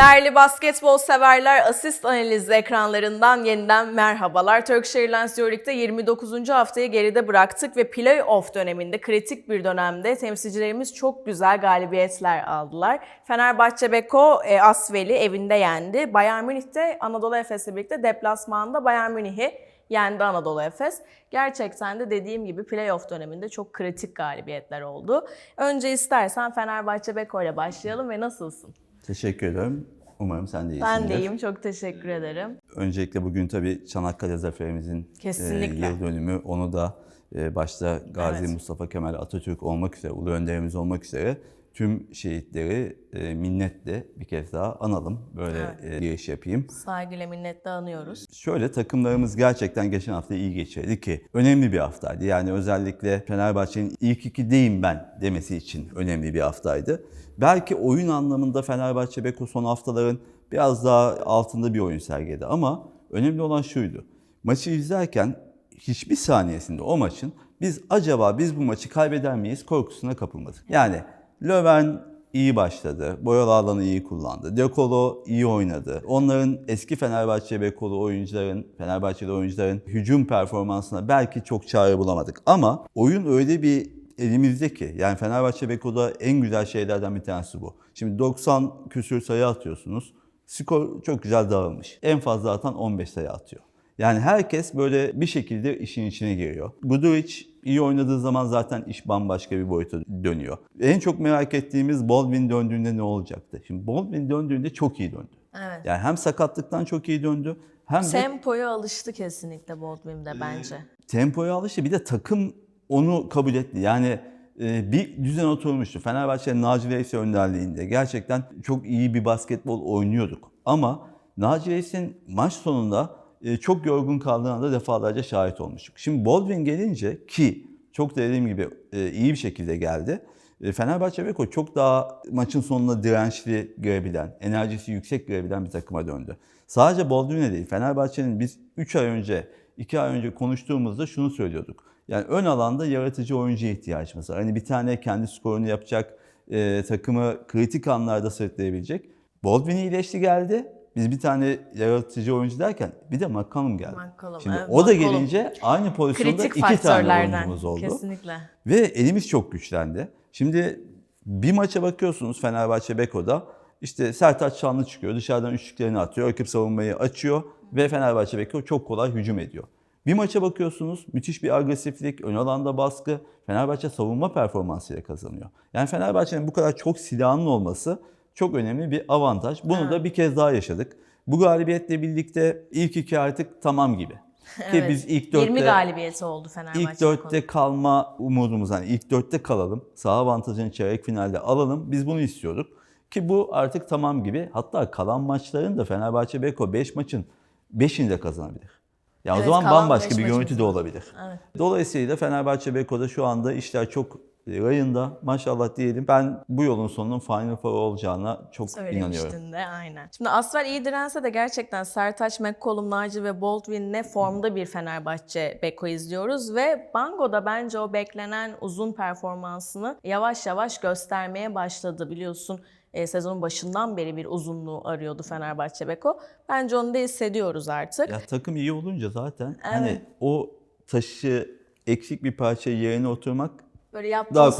Değerli basketbol severler, asist analizi ekranlarından yeniden merhabalar. Turkish Airlines Euroleague'de 29. haftayı geride bıraktık ve playoff döneminde kritik bir dönemde temsilcilerimiz çok güzel galibiyetler aldılar. Fenerbahçe Beko e, Asvel'i evinde yendi. Bayern Münih'te Anadolu Efes'le birlikte deplasmanda Bayern Münih'i yendi Anadolu Efes. Gerçekten de dediğim gibi playoff döneminde çok kritik galibiyetler oldu. Önce istersen Fenerbahçe Beko ile başlayalım ve nasılsın? Teşekkür ederim. Umarım sen de iyisindir. Ben de iyiyim, çok teşekkür ederim. Öncelikle bugün tabii Çanakkale Zaferimizin e, Kesinlikle. yıl dönümü. Onu da e, başta Gazi Evet. Mustafa Kemal Atatürk olmak üzere, Ulu Önderimiz olmak üzere tüm şehitleri e, minnetle bir kez daha analım. Böyle e, giriş yapayım. Saygıyla minnetle anıyoruz. Şöyle takımlarımız gerçekten geçen hafta iyi geçirdi ki önemli bir haftaydı. Yani özellikle Fenerbahçe'nin ilk ikideyim ben demesi için önemli bir haftaydı. Belki oyun anlamında Fenerbahçe Beko son haftaların biraz daha altında bir oyun sergiledi ama önemli olan şuydu. Maçı izlerken hiçbir saniyesinde o maçın biz acaba biz bu maçı kaybeder miyiz korkusuna kapılmadık. Yani Löwen iyi başladı. Boyalı alanı iyi kullandı. De Colo iyi oynadı. Onların eski Fenerbahçe ve Kolo oyuncuların, Fenerbahçeli oyuncuların hücum performansına belki çok çare bulamadık. Ama oyun öyle bir elimizde ki yani Fenerbahçe Beko'da en güzel şeylerden bir tanesi bu. Şimdi 90 küsür sayı atıyorsunuz. Skor çok güzel dağılmış. En fazla atan 15 sayı atıyor. Yani herkes böyle bir şekilde işin içine giriyor. Guduric iyi oynadığı zaman zaten iş bambaşka bir boyuta dönüyor. En çok merak ettiğimiz Baldwin döndüğünde ne olacaktı? Şimdi Baldwin döndüğünde çok iyi döndü. Evet. Yani hem sakatlıktan çok iyi döndü hem de Tempoya alıştı kesinlikle Baldwin'de bence. tempoya alıştı. Bir de takım onu kabul etti. Yani e, bir düzen oturmuştu. Fenerbahçe Naci Reis önderliğinde gerçekten çok iyi bir basketbol oynuyorduk. Ama Naci Reis'in maç sonunda e, çok yorgun kaldığına da defalarca şahit olmuştuk. Şimdi Baldwin gelince ki çok da dediğim gibi e, iyi bir şekilde geldi. E, Fenerbahçe Beko çok daha maçın sonunda dirençli girebilen, enerjisi yüksek girebilen bir takıma döndü. Sadece Baldwin'e değil, Fenerbahçe'nin biz 3 ay önce, 2 ay önce konuştuğumuzda şunu söylüyorduk. Yani ön alanda yaratıcı oyuncuya ihtiyacımız var. Hani bir tane kendi skorunu yapacak, e, takımı kritik anlarda sırtlayabilecek. Baldwin iyileşti geldi. Biz bir tane yaratıcı oyuncu derken bir de McCollum geldi. McCollum, Şimdi evet, o da gelince aynı pozisyonda Kritik iki tane oyuncumuz oldu. Kesinlikle. Ve elimiz çok güçlendi. Şimdi bir maça bakıyorsunuz Fenerbahçe Beko'da. İşte Sertaç Şanlı çıkıyor. Dışarıdan üçlüklerini atıyor. Rakip savunmayı açıyor. Ve Fenerbahçe Beko çok kolay hücum ediyor. Bir maça bakıyorsunuz. Müthiş bir agresiflik, ön alanda baskı. Fenerbahçe savunma performansıyla kazanıyor. Yani Fenerbahçe'nin bu kadar çok silahının olması çok önemli bir avantaj. Bunu da bir kez daha yaşadık. Bu galibiyetle birlikte ilk iki artık tamam gibi. Ki Evet. biz ilk dörtte... 20 galibiyeti oldu Fenerbahçe. İlk dörtte kalma umudumuz hani ilk dörtte kalalım. Sağ avantajını çeyrek finalde alalım. Biz bunu istiyorduk. Ki bu artık tamam gibi. Hatta kalan maçların da Fenerbahçe Beko 5 maçın 5'ini de kazanabilir. Ya Evet, o zaman bambaşka beş bir görüntü de olabilir. Evet. Dolayısıyla Fenerbahçe Beko'da şu anda işler çok rayında. Maşallah diyelim. Ben bu yolun sonunun Final Four olacağına çok inanıyorum. De aynen. Şimdi Asfer iyi dirense de gerçekten Sertaç, McCollum, Naci ve Baldwin'le formda bir Fenerbahçe Beko izliyoruz ve Bango da bence o beklenen uzun performansını yavaş yavaş göstermeye başladı biliyorsun. e, sezonun başından beri bir uzunluğu arıyordu Fenerbahçe Beko. Bence onu da hissediyoruz artık. Ya takım iyi olunca zaten hani o taşı eksik bir parça yerine oturmak Böyle yaptığın Daha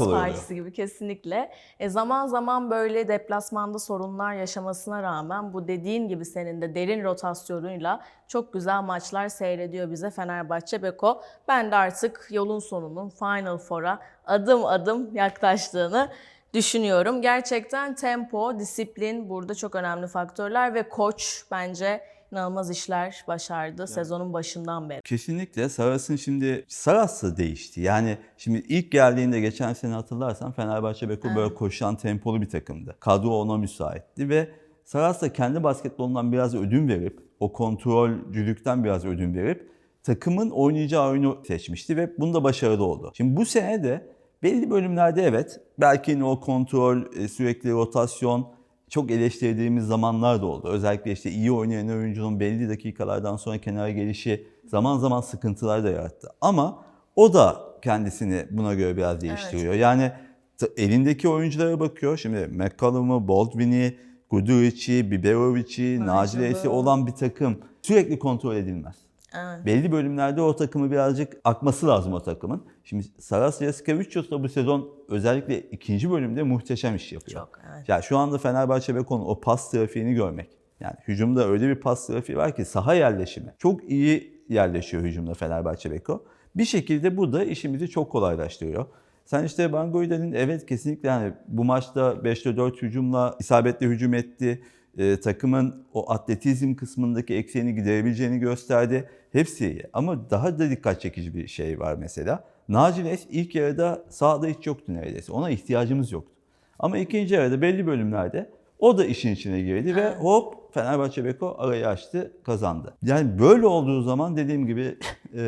gibi kesinlikle. E zaman zaman böyle deplasmanda sorunlar yaşamasına rağmen bu dediğin gibi senin de derin rotasyonuyla çok güzel maçlar seyrediyor bize Fenerbahçe Beko. Ben de artık yolun sonunun Final Four'a adım adım yaklaştığını düşünüyorum. Gerçekten tempo, disiplin burada çok önemli faktörler ve koç bence inanılmaz işler başardı sezonun başından beri. Kesinlikle Saras'ın şimdi Saras da değişti. Yani şimdi ilk geldiğinde geçen sene hatırlarsan Fenerbahçe Beko böyle koşan tempolu bir takımdı. Kadro ona müsaitti ve Saras da kendi basketbolundan biraz ödün verip o kontrolcülükten biraz ödün verip takımın oynayacağı oyunu seçmişti ve bunda başarılı oldu. Şimdi bu sene de belli bölümlerde evet belki o kontrol, e, sürekli rotasyon çok eleştirdiğimiz zamanlar da oldu. Özellikle işte iyi oynayan oyuncunun belli dakikalardan sonra kenara gelişi zaman zaman sıkıntılar da yarattı. Ama o da kendisini buna göre biraz değiştiriyor. Yani t- elindeki oyunculara bakıyor. Şimdi McCollum'u, Baldwin'i, Guduric'i, Biberovic'i, Nacile'si olan bir takım sürekli kontrol edilmez. Evet. Belli bölümlerde o takımı birazcık akması lazım o takımın. Şimdi Saras Yasikevicius da bu sezon özellikle ikinci bölümde muhteşem iş yapıyor. Çok, evet. Ya şu anda Fenerbahçe Beko'nun o pas trafiğini görmek. Yani hücumda öyle bir pas trafiği var ki saha yerleşimi. Çok iyi yerleşiyor hücumda Fenerbahçe Beko. Bir şekilde bu da işimizi çok kolaylaştırıyor. Sen işte Bango'yu dedin evet kesinlikle yani bu maçta 5'te 4 hücumla isabetli hücum etti. Ee, takımın o atletizm kısmındaki eksiğini giderebileceğini gösterdi. Hepsi iyi. Ama daha da dikkat çekici bir şey var mesela. Naci Nes ilk yarıda sahada hiç yoktu neredeyse. Ona ihtiyacımız yoktu. Ama ikinci yarıda belli bölümlerde o da işin içine girdi ve hop Fenerbahçe Beko arayı açtı, kazandı. Yani böyle olduğu zaman dediğim gibi e,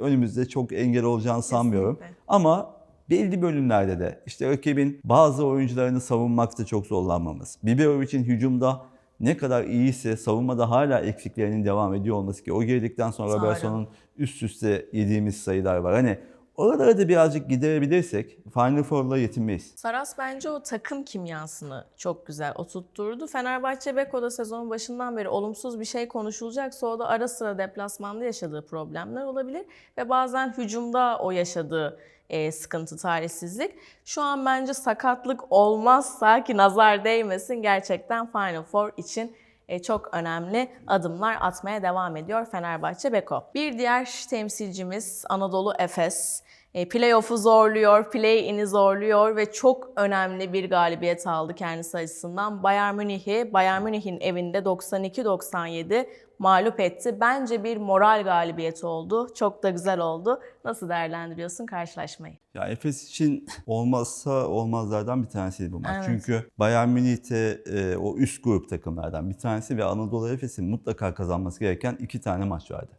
önümüzde çok engel olacağını sanmıyorum. Kesinlikle. Ama belli bölümlerde de işte rakibin bazı oyuncularını savunmakta çok zorlanmamız. Biberovic'in hücumda ne kadar iyiyse savunmada hala eksiklerinin devam ediyor olması ki o girdikten sonra. Robertson'un üst üste yediğimiz sayılar var. Hani oralara da birazcık giderebilirsek Final Four'la yetinmeyiz. Saras bence o takım kimyasını çok güzel oturtturdu. Fenerbahçe Beko'da sezonun başından beri olumsuz bir şey konuşulacaksa o da ara sıra deplasmanda yaşadığı problemler olabilir. Ve bazen hücumda o yaşadığı e, sıkıntı, talihsizlik. Şu an bence sakatlık olmazsa ki nazar değmesin gerçekten Final Four için çok önemli adımlar atmaya devam ediyor Fenerbahçe Beko. Bir diğer temsilcimiz Anadolu Efes. E, Playoff'u zorluyor, play-in'i zorluyor ve çok önemli bir galibiyet aldı kendisi açısından. Bayern Münih'i Bayern Münih'in evinde 92-97 mağlup etti. Bence bir moral galibiyeti oldu. Çok da güzel oldu. Nasıl değerlendiriyorsun karşılaşmayı? Ya Efes için olmazsa olmazlardan bir tanesiydi bu maç. Evet. Çünkü Bayern Münih'te e, o üst grup takımlardan bir tanesi ve Anadolu Efes'in mutlaka kazanması gereken iki tane maç vardı.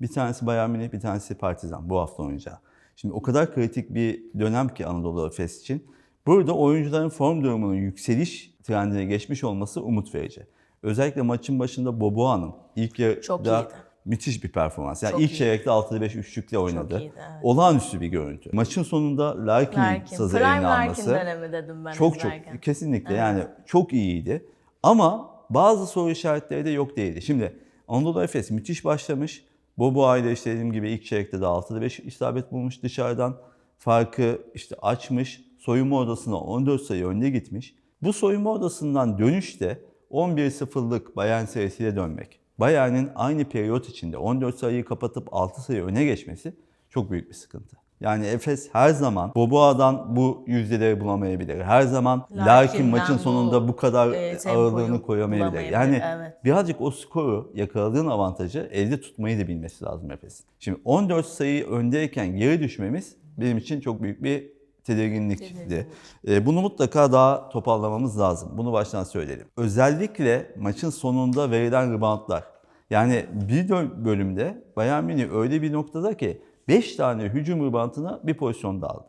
Bir tanesi Bayern Münih, bir tanesi Partizan bu hafta oynayacağı. Şimdi o kadar kritik bir dönem ki Anadolu Efes için. Burada oyuncuların form durumunun yükseliş trendine geçmiş olması umut verici. Özellikle maçın başında Boboa'nın ilk Çok yarıda müthiş bir performans. Yani Çok ilk çeyrekte 6'da 5 üçlükle oynadı. iyiydi, evet. Olağanüstü bir görüntü. Maçın sonunda Larkin'in Larkin, sazı Prime eline Larkin alması dönemi dedim ben çok çok izlerken. kesinlikle yani çok iyiydi. Ama bazı soru işaretleri de yok değildi. Şimdi Anadolu Efes müthiş başlamış. Bobo ile işte dediğim gibi ilk çeyrekte de 6'da 5 isabet bulmuş dışarıdan. Farkı işte açmış. Soyunma odasına 14 sayı önde gitmiş. Bu soyunma odasından dönüşte 11-0'lık Bayern serisiyle dönmek. Bayern'in aynı periyot içinde 14 sayıyı kapatıp 6 sayı öne geçmesi çok büyük bir sıkıntı. Yani Efes her zaman Boboa'dan bu yüzdeleri bulamayabilir. Her zaman Larkin Larkin'den maçın sonunda bu kadar e, tempoyu ağırlığını koyamayabilir. Yani evet. birazcık o skoru yakaladığın avantajı elde tutmayı da bilmesi lazım Efes'in. Şimdi 14 sayı öndeyken geri düşmemiz benim için çok büyük bir Tedirginlik. E, bunu mutlaka daha toparlamamız lazım. Bunu baştan söyleyelim. Özellikle maçın sonunda verilen reboundlar. Yani bir bölümde Bayern Münih öyle bir noktada ki 5 tane hücum reboundına bir pozisyonda aldı.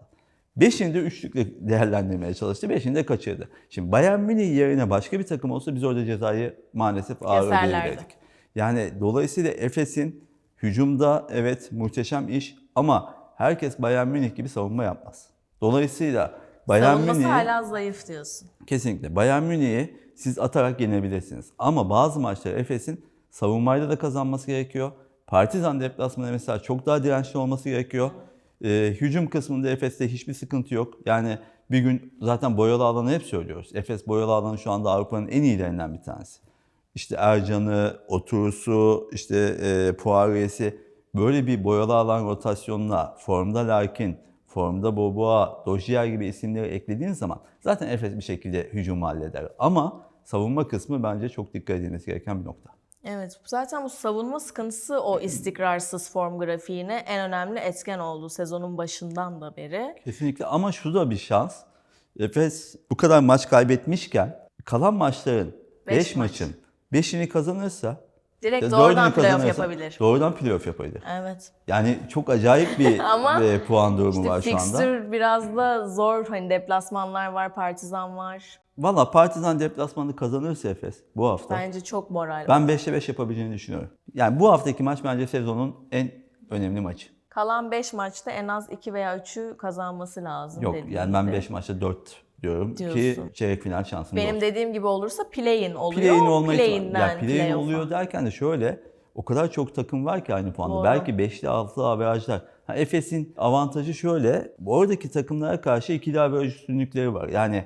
Beşini de üçlükle değerlendirmeye çalıştı. Beşini de kaçırdı. Şimdi Bayern Münih yerine başka bir takım olsa biz orada cezayı maalesef ağır ödeyebilirdik. Yani dolayısıyla Efes'in hücumda evet muhteşem iş ama herkes Bayern Münih gibi savunma yapmaz. Dolayısıyla Bayern Savunması Münih hala zayıf diyorsun. kesinlikle Bayern Münih'i siz atarak yenebilirsiniz. Ama bazı maçlar Efes'in savunmayla da kazanması gerekiyor. Partizan deplasmanı mesela çok daha dirençli olması gerekiyor. Ee, hücum kısmında Efes'te hiçbir sıkıntı yok. Yani bir gün zaten boyalı alanı hep söylüyoruz. Efes boyalı alanı şu anda Avrupa'nın en iyilerinden bir tanesi. İşte Ercan'ı, Oturus'u, işte e, Poirier'si böyle bir boyalı alan rotasyonuna formda Larkin, formda Boboa, Dozier gibi isimleri eklediğin zaman zaten Efes bir şekilde hücum halleder. Ama savunma kısmı bence çok dikkat edilmesi gereken bir nokta. Evet, zaten bu savunma sıkıntısı o istikrarsız form grafiğine en önemli etken oldu sezonun başından da beri. Kesinlikle ama şu da bir şans. Efes bu kadar maç kaybetmişken kalan maçların Beş 5 maç. maçın 5'ini kazanırsa Direkt ya doğrudan playoff yapabilir. Doğrudan playoff yapabilir. Evet. Yani çok acayip bir Ama e, puan durumu İşte var şu anda. fixture biraz da zor. Hani deplasmanlar var, partizan var. Valla Partizan deplasmanı kazanırsa Efes bu hafta Bence çok moral. ben 5'te 5 yapabileceğini düşünüyorum. Yani bu haftaki maç bence sezonun en önemli maçı. Kalan 5 maçta en az 2 veya 3'ü kazanması lazım. Yok yani ben gibi. 5 maçta 4 diyorum ki Diyorsun. çeyrek final şansımız Benim olsun. dediğim gibi olursa play-in oluyor. Play-in olma ihtimali- ya play-in play-off'a. oluyor derken de şöyle o kadar çok takım var ki aynı puanda. Doğru. Belki 5'li 6'lı averajlar. Ha, Efes'in avantajı şöyle. Oradaki takımlara karşı ikili averaj üstünlükleri var. Yani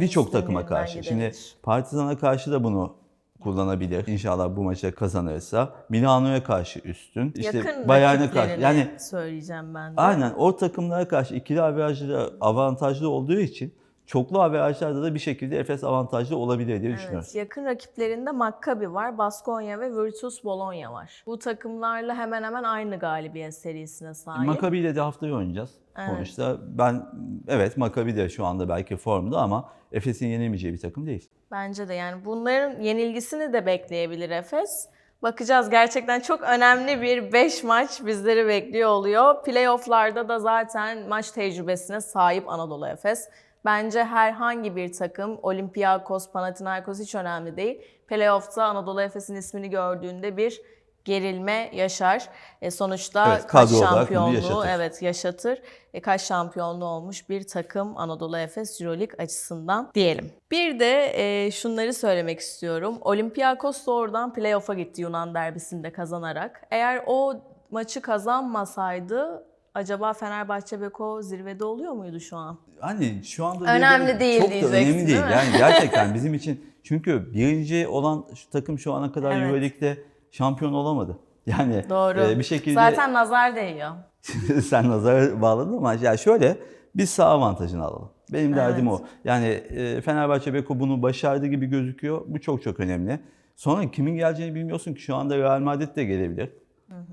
birçok takıma karşı. Şimdi. Partizan'a karşı da bunu kullanabilir. İnşallah bu maçı kazanırsa. Milano'ya karşı üstün. İşte Yakın Bayern'e karşı. Yani söyleyeceğim ben de. Aynen o takımlara karşı ikili averajları avantajlı olduğu için çoklu averajlarda da bir şekilde Efes avantajlı olabilir diye düşünüyorum. Evet, yakın rakiplerinde Maccabi var, Baskonya ve Virtus Bologna var. Bu takımlarla hemen hemen aynı galibiyet serisine sahip. Maccabi ile de haftaya oynayacağız. Evet. Sonuçta ben evet Maccabi de şu anda belki formda ama Efes'in yenemeyeceği bir takım değil. Bence de yani bunların yenilgisini de bekleyebilir Efes. Bakacağız gerçekten çok önemli bir 5 maç bizleri bekliyor oluyor. Playoff'larda da zaten maç tecrübesine sahip Anadolu Efes. Bence herhangi bir takım, Olympiakos, Panathinaikos hiç önemli değil. Playoff'ta Anadolu Efes'in ismini gördüğünde bir gerilme yaşar. E sonuçta Evet, kaç şampiyonluğu yaşatır. evet yaşatır. E kaç şampiyonluğu olmuş bir takım Anadolu Efes Euroleague açısından diyelim. Bir de e, şunları söylemek istiyorum. Olympiakos doğrudan playoff'a gitti Yunan derbisinde kazanarak. Eğer o maçı kazanmasaydı acaba Fenerbahçe Beko zirvede oluyor muydu şu an? Hani şu anda Önemli değil çok da önemli değil değil. mi? Yani gerçekten bizim için çünkü birinci olan şu takım şu ana kadar Evet. Euroleague'de şampiyon olamadı. Yani Doğru. e, bir şekilde Zaten nazar değiyor. sen nazara bağladın ama ya şöyle biz sağ avantajını alalım. Benim derdim Evet. o. Yani e, Fenerbahçe Beko bunu başardı gibi gözüküyor. Bu çok çok önemli. Sonra kimin geleceğini bilmiyorsun ki şu anda Real Madrid de gelebilir.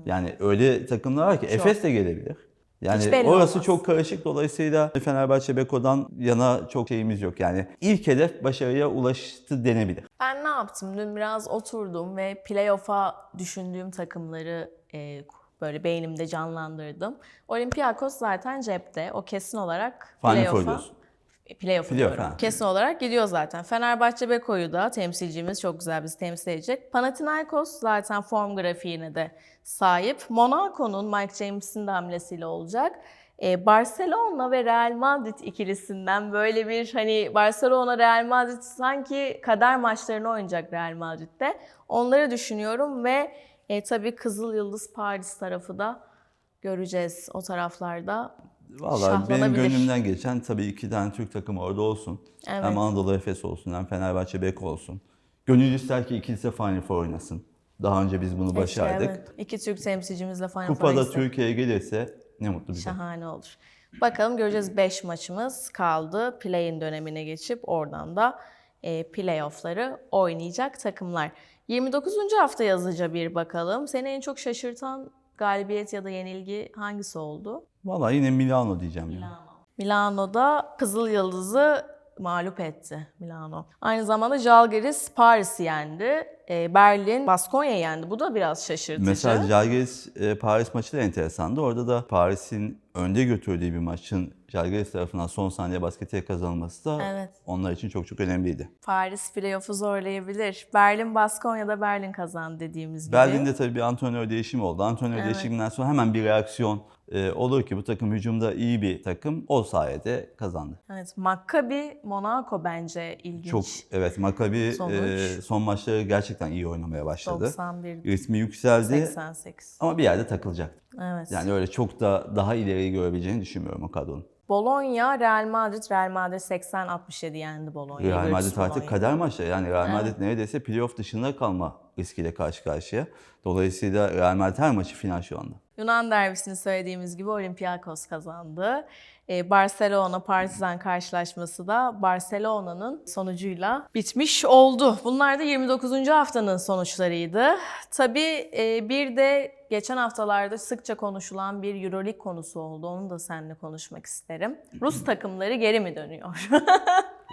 Yani öyle takımlar var ki Efes de gelebilir. Yani orası olmaz. çok karışık. Dolayısıyla Fenerbahçe Beko'dan yana çok şeyimiz yok. Yani ilk hedef başarıya ulaştı denebilir. Ben ne yaptım? Dün biraz oturdum ve playoff'a düşündüğüm takımları e, böyle beynimde canlandırdım. Olympiakos zaten cepte. O kesin olarak playoff'a. Playoff Playoff, diyorum. Kesin olarak gidiyor zaten. Fenerbahçe Beko'yu da temsilcimiz çok güzel bizi temsil edecek. Panathinaikos zaten form grafiğine de sahip. Monaco'nun Mike James'in de hamlesiyle olacak. Ee, Barcelona ve Real Madrid ikilisinden böyle bir hani Barcelona Real Madrid sanki kader maçlarını oynayacak Real Madrid'de. Onları düşünüyorum ve e, tabii Kızıl Yıldız Paris tarafı da göreceğiz o taraflarda. Valla benim gönlümden geçen tabii iki tane Türk takımı orada olsun. Evet. Hem Anadolu Efes olsun hem Fenerbahçe Beko olsun. Gönül ister ki ikisi de Final Four oynasın. Daha önce biz bunu Keşke, başardık. evet. İki Türk temsilcimizle Final Kupada Four'a gitsek. Türkiye'ye gelirse ne mutlu bize. Şahane olur. Bakalım göreceğiz 5 maçımız kaldı. Play-in dönemine geçip oradan da e, playoff'ları oynayacak takımlar. 29. hafta hızlıca bir bakalım. Seni en çok şaşırtan galibiyet ya da yenilgi hangisi oldu? Valla yine Milano diyeceğim. ya. Milano'da Kızıl Yıldız'ı mağlup etti Milano. Aynı zamanda Žalgiris Paris'i yendi. E, Berlin Baskonya'yı yendi. Bu da biraz şaşırtıcı. Mesela Žalgiris e, Paris maçı da enteresandı. Orada da Paris'in önde götürdüğü bir maçın Žalgiris tarafından son saniye basketiye kazanılması da Evet. onlar için çok çok önemliydi. Paris playoff'u zorlayabilir. Berlin Baskonya'da Berlin kazandı dediğimiz gibi. Berlin'de tabii bir antrenör değişimi oldu. Antrenör Evet. değişiminden sonra hemen bir reaksiyon e, olur ki bu takım hücumda iyi bir takım. O sayede kazandı. Evet, Maccabi Monaco bence ilginç. Çok evet Maccabi Sonuç. e, son maçları gerçekten iyi oynamaya başladı. 91 Ritmi yükseldi 88. ama bir yerde takılacak. Evet. Yani öyle çok da daha ileriyi görebileceğini düşünmüyorum o kadronun. Bologna, Real Madrid, Real Madrid 80-67 yendi Bolonya'yı. Real Madrid artık Bologna. kader maçları. Yani Real Madrid neredeyse playoff dışında kalma riskiyle karşı karşıya. Dolayısıyla Real Madrid her maçı final şu anda. Yunan derbisini söylediğimiz gibi Olympiakos kazandı. Ee, Barcelona Partizan karşılaşması da Barcelona'nın sonucuyla bitmiş oldu. Bunlar da 29. haftanın sonuçlarıydı. Tabii e, bir de geçen haftalarda sıkça konuşulan bir Euroleague konusu oldu. Onu da seninle konuşmak isterim. Rus takımları geri mi dönüyor?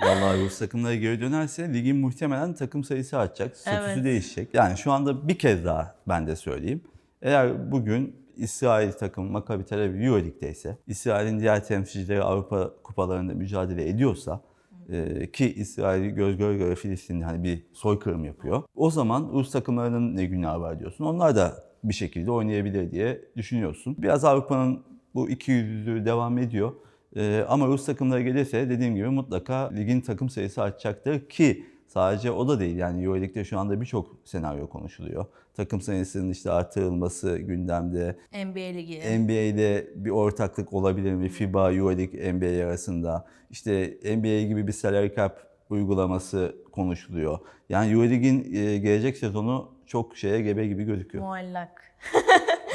Vallahi Rus takımları geri dönerse ligin muhtemelen takım sayısı artacak. Statüsü Evet. değişecek. Yani şu anda bir kez daha ben de söyleyeyim. Eğer bugün İsrail takım Maccabi Tel Aviv Euroleague'de ise, İsrail'in diğer temsilcileri Avrupa kupalarında mücadele ediyorsa e, ki İsrail göz göre göre Filistin'de hani bir soykırım yapıyor. O zaman Rus takımlarının ne günahı var diyorsun. Onlar da bir şekilde oynayabilir diye düşünüyorsun. Biraz Avrupa'nın bu iki yüzlülüğü devam ediyor. Ee, ama Rus takımlara gelirse dediğim gibi mutlaka ligin takım sayısı artacaktır ki sadece o da değil. Yani Euroleague'de şu anda birçok senaryo konuşuluyor. Takım sayısının işte artırılması gündemde. NBA Ligi. NBA'de bir ortaklık olabilir mi? FIBA, Euroleague, NBA arasında. İşte NBA gibi bir salary cap uygulaması konuşuluyor. Yani Euroleague'in e, gelecek sezonu çok şeye gebe gibi gözüküyor. Muallak.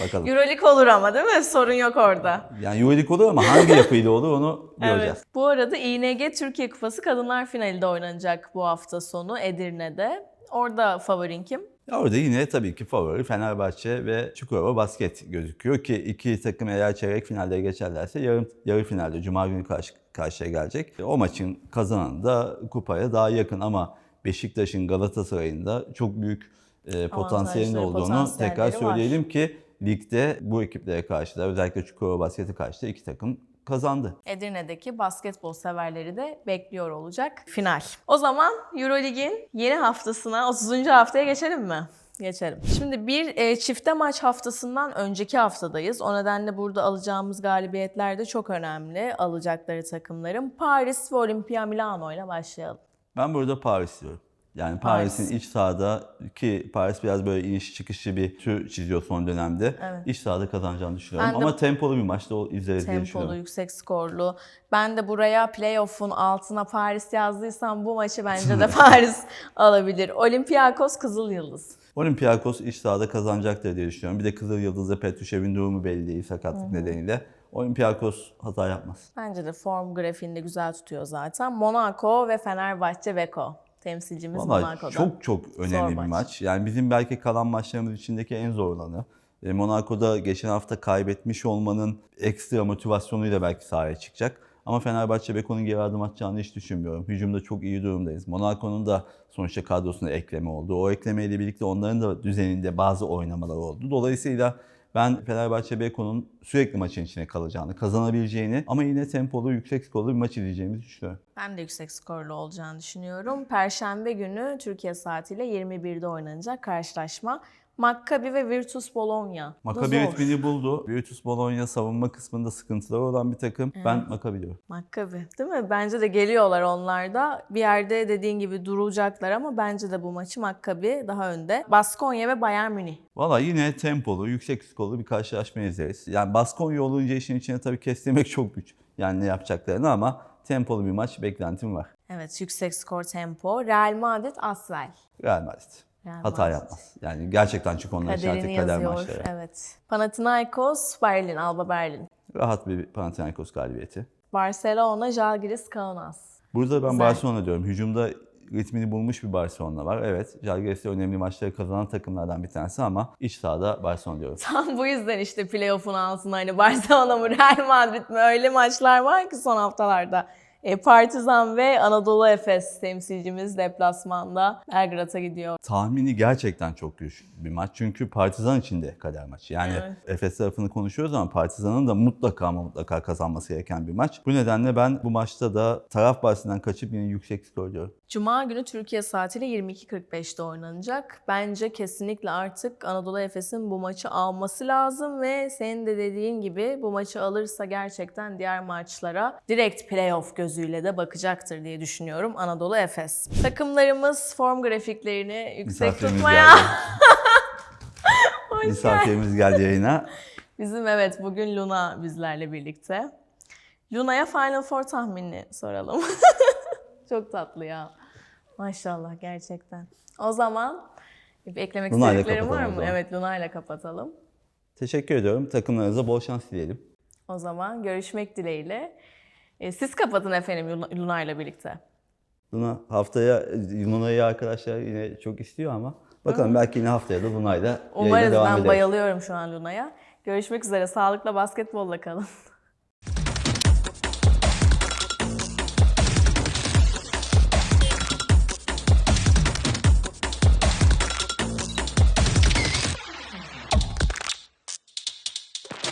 Bakalım. Euroleague olur ama değil mi? Sorun yok orada. Yani Euroleague olur ama hangi yapıyla olur onu göreceğiz. Evet. Bu arada İNG Türkiye Kupası Kadınlar Finali de oynanacak bu hafta sonu Edirne'de. Orada favorin kim? Orada yine tabii ki favori Fenerbahçe ve Çukurova Basket gözüküyor ki iki takım eğer çeyrek finallere geçerlerse yarım, yarı finalde Cuma günü karşı, karşıya gelecek. O maçın kazananı da kupaya daha yakın ama Beşiktaş'ın Galatasaray'ın da çok büyük e, potansiyelin olduğunu potansiyelleri tekrar var. söyleyelim ki ligde bu ekiplere karşı da özellikle Çukurova Basket'e karşı da iki takım kazandı. Edirne'deki basketbol severleri de bekliyor olacak final. O zaman Eurolig'in yeni haftasına 30. haftaya geçelim mi? Geçelim. Şimdi bir e, çifte maç haftasından önceki haftadayız. O nedenle burada alacağımız galibiyetler de çok önemli. Alacakları takımların Paris ve Olimpia Milano ile başlayalım. Ben burada Paris diyorum. Yani Paris. Paris'in iç sahada ki Paris biraz böyle iniş çıkışı bir tür çiziyor son dönemde. Evet. İç sahada kazanacağını düşünüyorum. Ben de- Ama tempolu bir maçta o izleriz diye Tempolu, düşünüyorum. yüksek skorlu. Ben de buraya playoff'un altına Paris yazdıysam bu maçı bence de Paris alabilir. Olympiakos Kızıl Yıldız. Olympiakos iç sahada kazanacaktır diye düşünüyorum. Bir de Kızıl Yıldız'da Petrushev'in durumu belli değil sakatlık nedeniyle. Olympiakos hata yapmaz. Bence de form grafiğini de güzel tutuyor zaten. Monaco ve Fenerbahçe Beko. Temsilcimiz Vallahi Monaco'da. çok çok önemli Zor bir maç. maç. Yani bizim belki kalan maçlarımız içindeki en zor olanı. E, Monaco'da geçen hafta kaybetmiş olmanın ekstra motivasyonuyla belki sahaya çıkacak. Ama Fenerbahçe Beko'nun geri adım atacağını hiç düşünmüyorum. Hücumda çok iyi durumdayız. Monaco'nun da sonuçta kadrosuna ekleme oldu. O eklemeyle birlikte onların da düzeninde bazı oynamalar oldu. Dolayısıyla ben Fenerbahçe Beko'nun sürekli maçın içine kalacağını, kazanabileceğini ama yine tempolu, yüksek skorlu bir maç izleyeceğimizi düşünüyorum. Ben de yüksek skorlu olacağını düşünüyorum. Perşembe günü Türkiye saatiyle 21'de oynanacak karşılaşma. Maccabi ve Virtus Bologna. Maccabi ritmini buldu. Virtus Bologna savunma kısmında sıkıntıları olan bir takım. Ben Maccabi diyorum. Maccabi değil mi? Bence de geliyorlar onlar da. Bir yerde dediğin gibi duracaklar ama bence de bu maçı Maccabi daha önde. Baskonya ve Bayern Münih. Valla yine tempolu, yüksek skorlu bir karşılaşma izleriz. Yani Baskonya olunca işin içine tabii kestirmek çok güç. Yani ne yapacaklarını ama tempolu bir maç beklentim var. Evet yüksek skor tempo. Real Madrid Asvel. Real Madrid. Real Hata Madrid. yapmaz. Yani gerçekten çünkü onlar Kaderini artık kader yazıyor. maçları. Evet. Panathinaikos, Berlin, Alba Berlin. Rahat bir Panathinaikos galibiyeti. Barcelona, Žalgiris, Kaunas. Burada ben Güzel. Barcelona diyorum. Hücumda ritmini bulmuş bir Barcelona var. Evet, Žalgiris de önemli maçları kazanan takımlardan bir tanesi ama iç sahada Barcelona diyorum. Tam bu yüzden işte playoff'un altında hani Barcelona mı Real Madrid mi öyle maçlar var ki son haftalarda. E, Partizan ve Anadolu Efes temsilcimiz deplasmanda Belgrad'a gidiyor. tahmini gerçekten çok güçlü bir maç. Çünkü Partizan için de kader maçı. Yani Evet. Efes tarafını konuşuyoruz ama Partizan'ın da mutlaka ama mutlaka kazanması gereken bir maç. Bu nedenle ben bu maçta da taraf bahsinden kaçıp yine yüksek skor diyorum. Cuma günü Türkiye saatiyle 22.45'te oynanacak. Bence kesinlikle artık Anadolu Efes'in bu maçı alması lazım ve senin de dediğin gibi bu maçı alırsa gerçekten diğer maçlara direkt playoff gözüyle de bakacaktır diye düşünüyorum Anadolu Efes. Takımlarımız form grafiklerini yüksek Misafirimiz tutmaya... geldi. Misafirimiz geldi yayına. Bizim evet bugün Luna bizlerle birlikte. Luna'ya Final Four tahminini soralım. Çok tatlı ya. Maşallah gerçekten. O zaman bir eklemek Luna istediklerim var mı? Evet Luna ile kapatalım. Teşekkür ediyorum. Takımlarınıza bol şans dileyelim. O zaman görüşmek dileğiyle. E, siz kapatın efendim Luna- ile birlikte. Luna haftaya Luna'yı arkadaşlar yine çok istiyor ama bakalım belki yine haftaya da Luna'yla Umarız devam ben ederiz. bayılıyorum şu an Luna'ya. Görüşmek üzere. Sağlıkla basketbolla kalın.